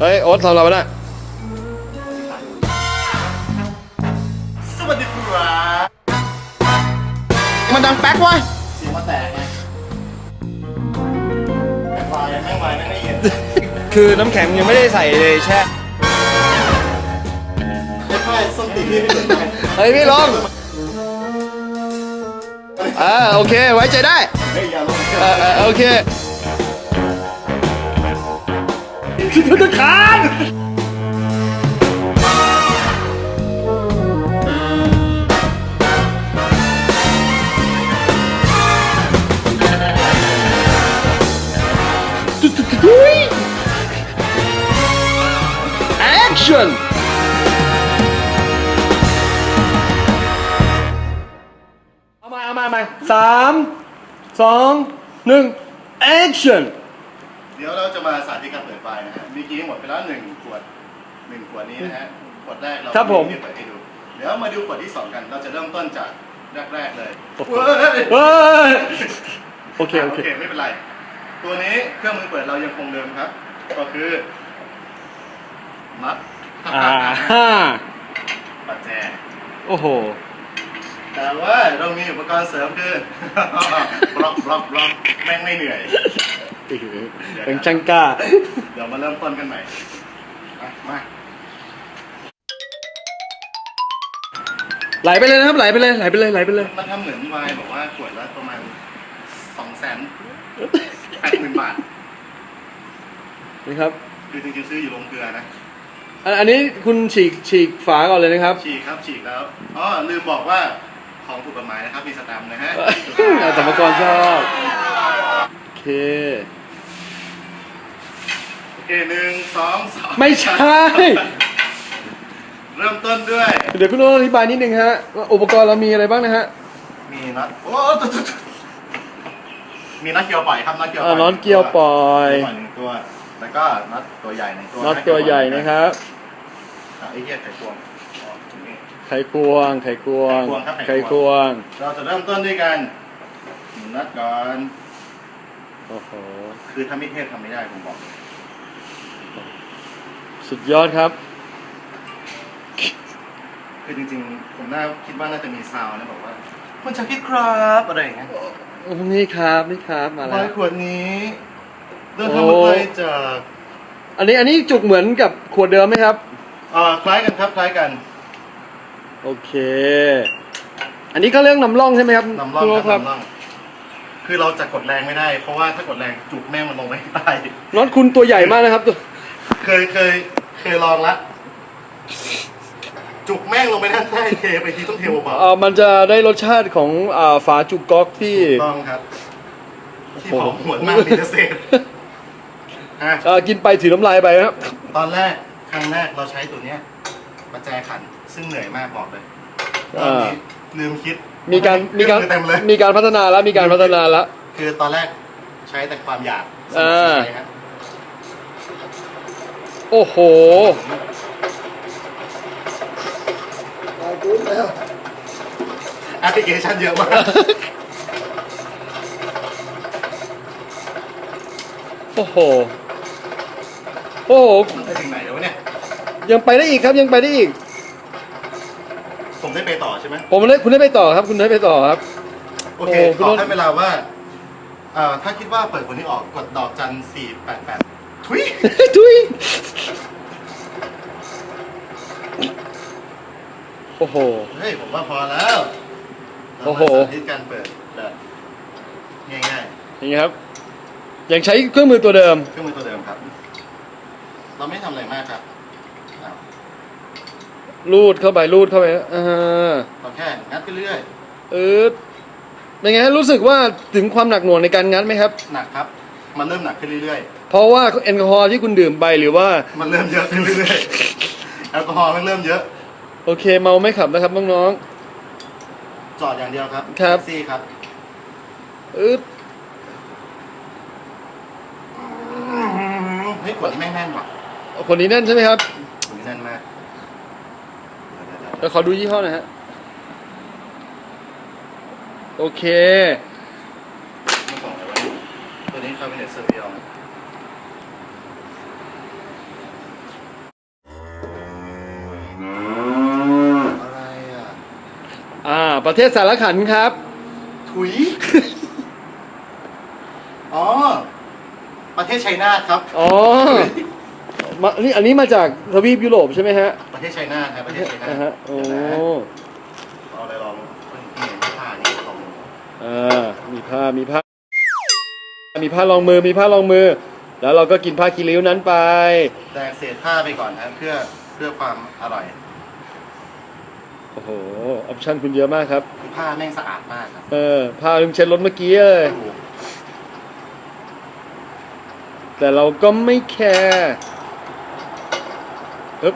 เฮ้ยโอ๊ตทำอะไรวะเนี่ยสวัสดีครับมันดังแป๊กวะเสียงมาแตกไงแตกวายแม่งวายแม่งไม่เห็นคือน้ำแข็งยังไม่ได้ใส่เลยแช่ไอ้ป้ายส้นตีนที่ไม่เหมือนกันเฮ้ยพี่ลองอ่าโอเคไว้ใจได้ เฮ้ยอย่าลงเออเออโอเค ชุดทหาร Action เอามาเอามาเอามาสามสองหนึ่ง Action เดี๋ยวเราจะมาสาธิตการเปิดไฟนะฮะเมื่อกี้หมดไปแล้วหนึ่งขวดหนึ่งขวดนี้นะฮะขวดแรกเราครับผมไได้เปิดให้ดูเดี๋ยวมาดูขวดที่สองกัน เราจะเริ่มต้นจากแรกๆเลยโอ้โหเว้ยเฮ้ยโอเค โอเค ไม่เป็นไร ตัวนี้เครื่องมือเปิดเรายังคงเดิมครับ ก็คือมัดอ่าฮ่าปัจแจ โอ้โห แต่ว่าเรามีอุปกรณ์เสริมคือ บล็อกบล็อกบล็อกแม่งไม่เหนื่อย เป็นช่างกล้า เดี๋ยวมาเริ่มต้นกันใหม่อะมาไหลไปเลยนะครับไหลไปเลยไหลไปเลยไหลไปเลยมันทำเหมือนวายบอกว่าขวดละประมาณสองแสนแปดหมื่นบาทนี่ครับ คือจริงๆซื้ออยู่โรงเกลือนะอันอันนี้คุณฉีกฉีกฝาก่อนเลยนะครับฉีกครับฉีกแล้วอ๋อลืมบอกว่าของถูกกฎหมายนะครับมีสแตมป์นะฮะอ่าสมกรชอบ โอเคโอ เคหนึ่งสองสามไม่ใช่ เริ่มต้นด้วย เดี๋ยวคุณโน้ตอธิบายนิดนึงฮะว่าอุปกรณ์เรามีอะไรบ้างนะฮะมีน็อตโอ้ตุ๊ดตุ๊ดตุ๊ดมีน็อตเกียวปล่อยครับน็อตเกียวปอ่าล่อยน็อตเกียวปล่อยเกียวปล่อยหนึ่งตัว แล้วก็น็อตตัวใหญ่หนึ่งตัวน็อตตัวใหญ่นะครับอะไอ้เหี้ยไข่ควงอ๋อตรงนี้ ไขควงไขควงไขควงครับไขไขควง ควงเราจะเริ่มต้นด้วยกันหมุนน็อตก่อน โอ้โห คือถ้าไม่เทพทำไม่ได้ผมบอก สุดยอดครับ คือจริงๆ ผมน่าคิดว่าน่าจะมีซาวน์นะบอกว่าคุณชาคิดครับอะไรอย่างเงี้ยนี่ครับนี่ครับมาแล้ร้อวยขวดนี้เดินทางมาไกลจากอันนี้อันนี้จุกเหมือนกับขวดเดิมไหมครับเอ่อคล้ายกันครับคล้ายกัน โอเค อันนี้ก็เรื่องนำร่องใช่ไหมครับนำร่องคุณโน้คตรับนำร่องคือเราจะกดแรงไม่ได้ เพราะว่าถ้ากดแรงจุกแม่งมันลงไปใต้น็อตคุณตัวใหญ่มากนะครับตัว เคยเคยเคยลองละ จุกแม่งลงไปด้านใต้เทไปทีต้องเทเบาเอ่อมันจะได้รสชาติของอ่าฝาจุกก๊อกที่ ๆต้องครับ ที่หอมหวนมากมีเกษตรอะเอ่อกินไปถือน้ำลายไปครับ ตอนแรกครั้งแรกเราใช้ตัวเนี้ยประแจขันซึ่งเหนื่อยมากบอกเลยตอนนี้ลืมคิดมีการมีการเคองอเต็มเลยมีการพัฒนาแล้วมีการพัฒนาแล้ว คือตอนแรกใช้แต่ความอยากอ่าใช่ครับ โอ้โหแอปพลิเคชันเยอะมาก โอ้โห โอ้โห ไปถึงไหนแล้ววะเนี่ย ยังไปได้อีกครับยังไปได้อีก ผมได้ไปต่อใช่ไหมผมได้คุณได้ไปต่อครับ คุณได้ไปต่อครับ โอเคโอ้คุณขอโน้ตให้เวลาว่าเอ่อถ้าคิดว่าเปิดคนนี้ออกกดดอกจันสี่แปดแปด ทุย ทุย โอ้โห เฮ้ย ผมว่าพอแล้วเราโอ้โหมาสาธิตการเปิดแบบง่ายอย่างนี้ครับ ยังใช้เครื่องมือตัวเดิม ๆเครื่องมือตัวเดิมครับ เราไม่ทำอะไรมากครับอ้าวรูดเข้าไปรูดเข้าไปอ่าเราแค่งัดไปเรื่อยเออเป็นไงฮะรู้สึกว่าถึงความหนักหน่วงในการงัดไหมครับ หนักครับ มันเริ่มหนักขึ้นเรื่อยเพราะว่าแอลกอฮอล์ที่คุณดื่มไปหรือว่า ๆ มันเริ่มเยอะขึ้นเรื่อยๆ แอลกอฮอล์มันเริ่มเยอะ โอเคเมาไม่ขับนะครับน้อง จอดอย่างเดียวครับครับ แท็กซี่ครับๆเออเฮ้ยขวดนี้แม่งแน่นว่ะคนนี้แน่นใช่ไหมครับขวดนี้แน่นมากเดี๋ยวขอดูยี่ห้อหน่อยฮะโอเค คาร์บอเนตโซเดียมอะไรอะ อ่า ประเทศสารขันครับ ถุย อ๋อ ประเทศไชน่าครับ อ๋อมานี่อันนี้มาจากทวีปยุโรปใช่ไหมฮะประเทศไชน่าครับประเทศไชน่านะฮะโอ้เหอะไรลองเพิ่เห็นผ่านี่ของ อ่ามีผ้ามีผ้า มีผ้ารองมือมีผ้ารองมือ แล้วเราก็กินผ้าคีริ้วนั้นไปแดกเศษผ้าไปก่อนครับเพื่อเพื่อความอร่อยโอ้โหออปชั่นคุณเยอะมากครับ คือผ้าแม่งสะอาดมากครับเออผ้าลืมเช็ดรถเมื่อกี้เลยถูกแต่เราก็ไม่แคร์ฮึบ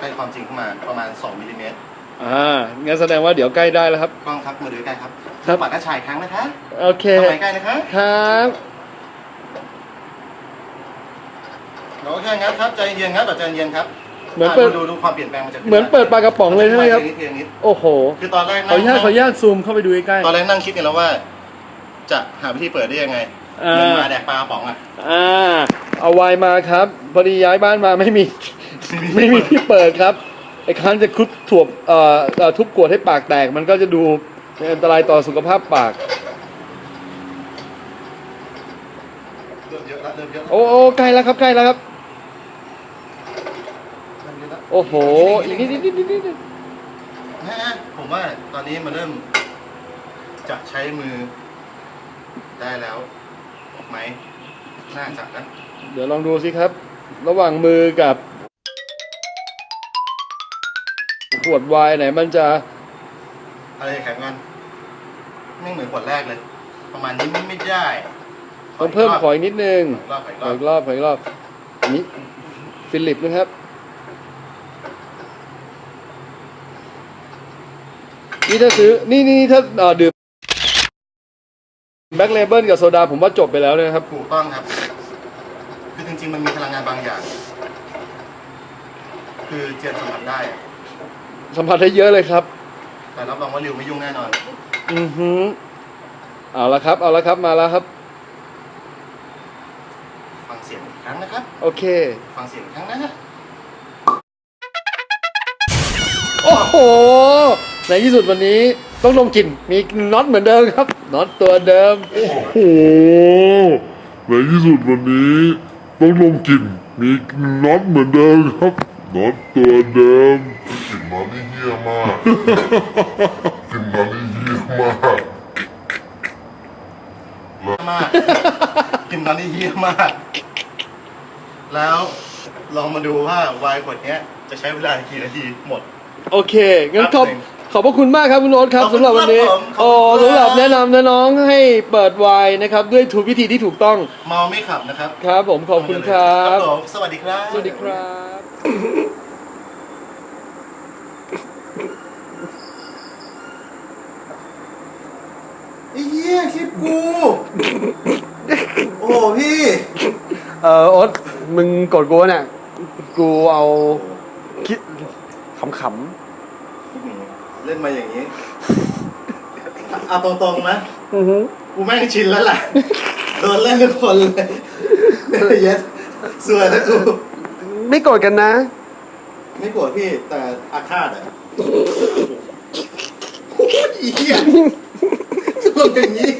ใกล้ความจริงเข้ามาประมาณ 2มิลลิเมตร อ่างั้นแสดงว่าเดี๋ยวใกล้ได้แล้วครับ กล้องครับมาดูใกล้ครับครับปัดหน้าชายครั้งนะคะโอเคเข้าไปใกล้นะคะครับโอเคงั้นครับใจเย็นครับแบบใจเย็นครับเหมือนเปิดดูดูความเปลี่ยนแปลงมันจะขึ้เหมือนเปิดปลากระป๋องเลยใช่ไหมครับทีละนิดทีละนิดโอ้โหคือตอนแรกขออนุญาตขออนุญาตซูมเข้าไปดูใกล้ตอนแรกนั่งคิดกันแล้วว่า จะหาวิธีเปิดได้ยังไงอ่าเหมือนมาแดกปลากระป๋องอะๆอ่าเอาไวน์มาครับพอดีย้ายบ้านมาไม่มี ไม่มีที่เปิดครับ ไอ้คันจะคลุดถ่วบเอ่อเอ่อทุบขวดให้ปากแตก มันก็จะดูอันตรายต่อสุขภาพปาก เริ่มเยอะแล้วเริ่มเยอะแล้วโอ้โอ้ใกล้แล้วครับใกล้แล้วครับ เริ่มเยอะแล้วโอ้โหอีกนิดนิดนิดนิดนิดนะฮะผมว่าตอนนี้มันเริ่มจะใช้มือได้แล้วไหมน่าจะนะ เดี๋ยวลองดูสิครับ ระหว่างมือกับ ขวดไวน์ไหนมันจะอะไรแข็งกันไม่เหมือนขวดแรกเลย ประมาณนี้ไม่ได้ต้องเพิ่มขออีกนิดนึงขออีกรอบขออีกขรออบอีกรอบขออีกรอบอันนี้ฟิลิปนะครับ นี่ถ้าซื้อ นี่นี่ถ้าเอ่อดื่มแบ็คเลเบิลกับโซดาผมว่าจบไปแล้วนะครับ ถูกต้องครับ คือจริงๆ มันมีพลังงานบางอย่าง คือเจียนสัมผัสได้อะ สัมผัสได้เยอะเลยครับ แต่รับรองว่าริวไม่ยุ่งแน่นอน อือหือเอาละครับ เอาละครับมาแล้วครับ ฟังเสียงอีกครั้งนะครับ โอเค ฟังเสียงอีกครั้งนะฮะโอ้โห ในที่สุดวันนี้ต้องลงกลิ่นมีน็อตเหมือนเดิมครับน็อตตัวเดิม โอ้โหในที่สุดวันนี้ต้องลงกลิ่นมีน็อตเหมือนเดิมครับน็อตตัวเดิม กลิ่นน็อตนี่เฮี้ยมากกลิ่นน็อตนี่เฮี้ยมากมากกินตอนนี้เยี่ยมมาก แล้วลองมาดูว่าไวน์ขวดเนี้ย จะใช้เวลากี่นาทีหมด โอเค งั้นขอบครับขอบพระคุณมากครับคุณโอ๊ตครับขอบคุณสำหรับวันนี้ครับผมขอบคุณ โอ้ครับสำหรับแนะนำน้องๆให้เปิดไวน์นะครับ ด้วยถูกวิธีที่ถูกต้องเมาไม่ขับนะครับครับ ผมขอบคุณครับ ผมสวัสดีครับ สวัสดีครับ ไอ้เหี้ย คลิปกู โอ้โหพี่เออโอ๊ตมึงกดกูวะเนี่ย กูเอาคิดขำเล่นมาอย่างนี้ เอาตรงๆนะๆอือฮึกูแม่งชินแล้วแหละโดนเล่นทุกคนเลยเย็ดสวยแล้วกูไม่โกรธกันนะ ไม่โกรธพี่แต่อาฆาตอะโอ้ยอีเหี้ยลงอย่างนี้